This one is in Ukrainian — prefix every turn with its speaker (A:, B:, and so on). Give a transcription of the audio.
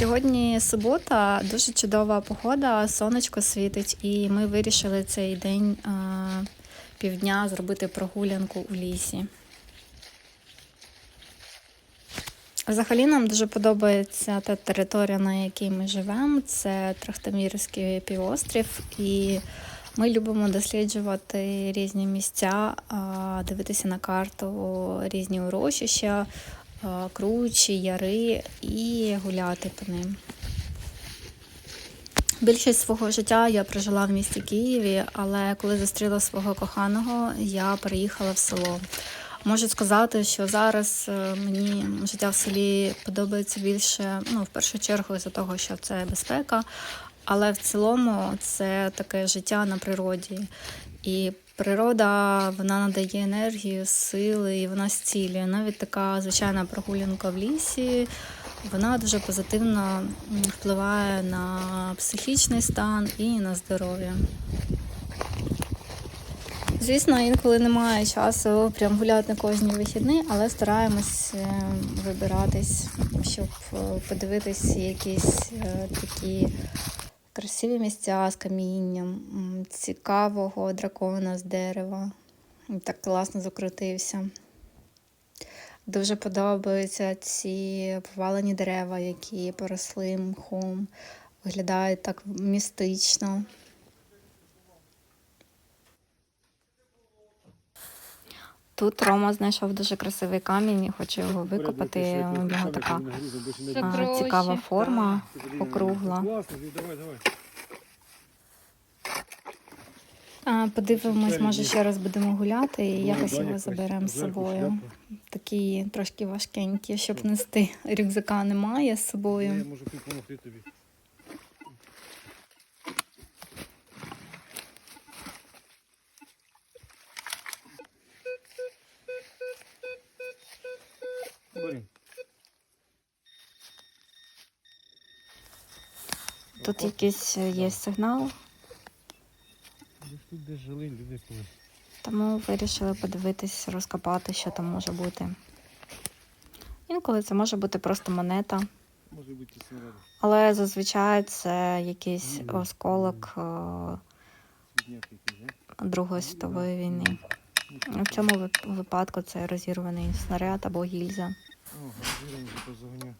A: Сьогодні субота, дуже чудова погода, сонечко світить, і ми вирішили цей день а, півдня зробити прогулянку у лісі. Взагалі нам дуже подобається та територія, на якій ми живемо. Це Трахтамірський півострів, і ми любимо досліджувати різні місця, дивитися на карту різні урочища, кручі, яри і гуляти по ним. Більшість свого життя я прожила в місті Києві, але коли зустріла свого коханого, я переїхала в село. Можу сказати, що зараз е, мені життя в селі подобається більше, ну, в першу чергу, за того, що це безпека, але в цілому це таке життя на природі. І природа вона надає енергію, сили, і вона зцілює. Навіть така звичайна прогулянка в лісі. Вона дуже позитивно впливає на психічний стан і на здоров'я. Звісно, інколи немає часу прям гуляти на кожні вихідні, але стараємось е, вибиратись, щоб е, подивитись якісь е, такі красиві місця з камінням, цікавого дракона з дерева. Так класно закрутився. Дуже подобаються ці повалені дерева, які поросли мхом, виглядають так містично. Тут Рома знайшов дуже красивий камінь і хоче його викопати. У нього така а, цікава форма, округла. А, Подивимось, може ще раз будемо гуляти і якось його заберемо з собою. Такі трошки важкенькі, щоб нести. Рюкзака немає з собою.
B: Я можу допомогти тобі. Блін.
A: Тут якийсь е, є сигнал,
B: тут де жили люди колись.
A: тому вирішили подивитись, розкопати, що там може бути. Інколи це може бути просто монета,
B: Може бути
A: але зазвичай це якийсь осколок? Другої світової війни. В цьому випадку це розірваний снаряд або гільза.
B: Вірно, вже позаганяв.